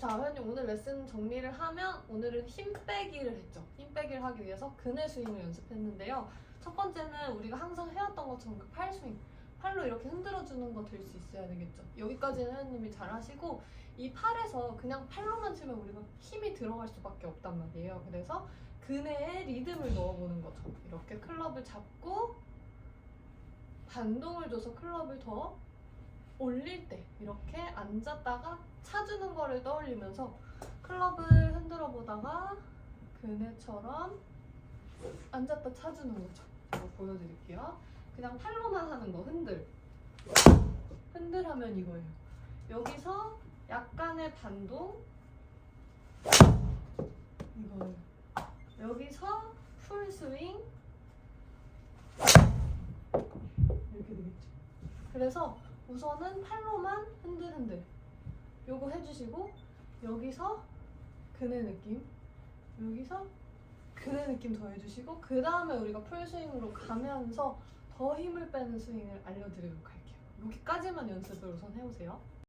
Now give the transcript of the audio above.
자, 회원님 오늘 레슨 정리를 하면 오늘은 힘 빼기를 했죠. 힘 빼기를 하기 위해서 그네 스윙을 연습했는데요. 첫 번째는 우리가 항상 해왔던 것처럼 그 팔 스윙. 팔로 이렇게 흔들어주는 거 될 수 있어야 되겠죠. 여기까지는 회원님이 잘 하시고 이 팔에서 그냥 팔로만 치면 우리가 힘이 들어갈 수밖에 없단 말이에요. 그래서 그네에 리듬을 넣어보는 거죠. 이렇게 클럽을 잡고 반동을 줘서 클럽을 더 올릴 때 이렇게 앉았다가 차주는 거를 떠올리면서 클럽을 흔들어 보다가 그네처럼 앉았다 차주는 거죠. 제가 보여드릴게요. 그냥 팔로만 하는 거 흔들. 흔들 하면 이거예요. 여기서 약간의 반동 이거예요. 여기서 풀 스윙 이렇게 되겠죠. 그래서 우선은 팔로만 흔들흔들. 요거 해주시고 여기서 그네 느낌. 여기서 그네 느낌 더 해주시고 그 다음에 우리가 풀스윙으로 가면서 더 힘을 빼는 스윙을 알려드리도록 할게요. 여기까지만 연습을 우선 해오세요